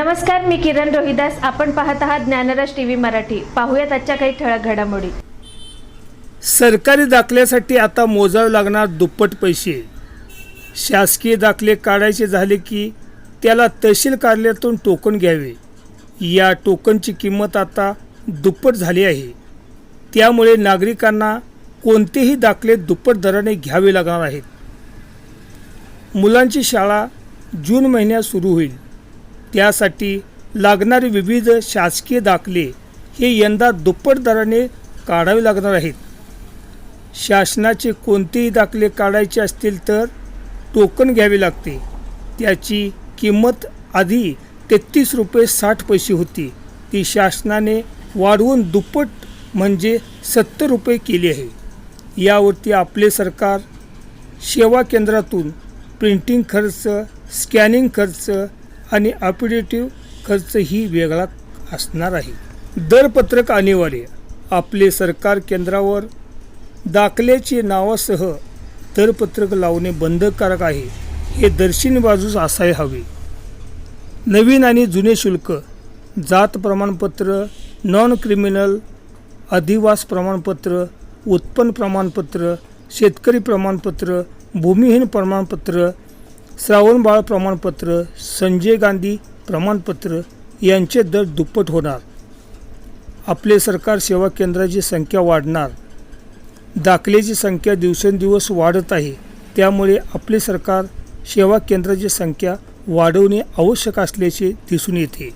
नमस्कार मी किरण रोहिदास. आपण पाहत आहात ज्ञानराज टी व्ही मराठी. पाहूयात आजच्या काही ठळक घडामोडी. सरकारी दाखल्यासाठी आता मोजावे लागणार दुप्पट पैसे. शासकीय दाखले काढायचे झाले की त्याला तहसील कार्यालयातून टोकन घ्यावे. या टोकनची किंमत आता दुप्पट झाली आहे. त्यामुळे नागरिकांना कोणतेही दाखले दुप्पट दराने घ्यावे लागणार आहेत. मुलांची शाळा जून महिन्यात सुरू होईल. त्यासाठी लागणारे विविध शासकीय दाखले हे यंदा दुप्पट दराने काढावे लागणार आहेत. शासनाचे कोणतेही दाखले काढायचे असतील तर टोकन घ्यावे लागते. त्याची किंमत आधी तेहतीस रुपये साठ पैसे होती. ती शासनाने वाढवून दुप्पट म्हणजे सत्तर रुपये केली आहे. यावरती आपले सरकार सेवा केंद्रातून प्रिंटिंग खर्च स्कॅनिंग खर्च आणि ऑपरेटिव्ह खर्च ही वेगळा असणार आहे. दरपत्रक अनिवार्य. आपले सरकार केंद्रावर दाखल्याची नावासह दरपत्रक लावणे बंधनकारक आहे हे दर्शनी बाजूस असायला हवे. नवीन आणि जुने शुल्क जात प्रमाणपत्र नॉन क्रिमिनल अधिवास प्रमाणपत्र उत्पन्न प्रमाणपत्र शेतकरी प्रमाणपत्र भूमिहीन प्रमाणपत्र श्रावणबाळ प्रमाणपत्र संजय गांधी प्रमाणपत्र यांचे दर दुप्पट होणार. आपले सरकार सेवा केंद्राची संख्या वाढणार. दाखल्याची संख्या दिवसेंदिवस वाढत आहे. त्यामुळे आपले सरकार सेवा केंद्राची संख्या वाढवणे आवश्यक असल्याचे दिसून येते.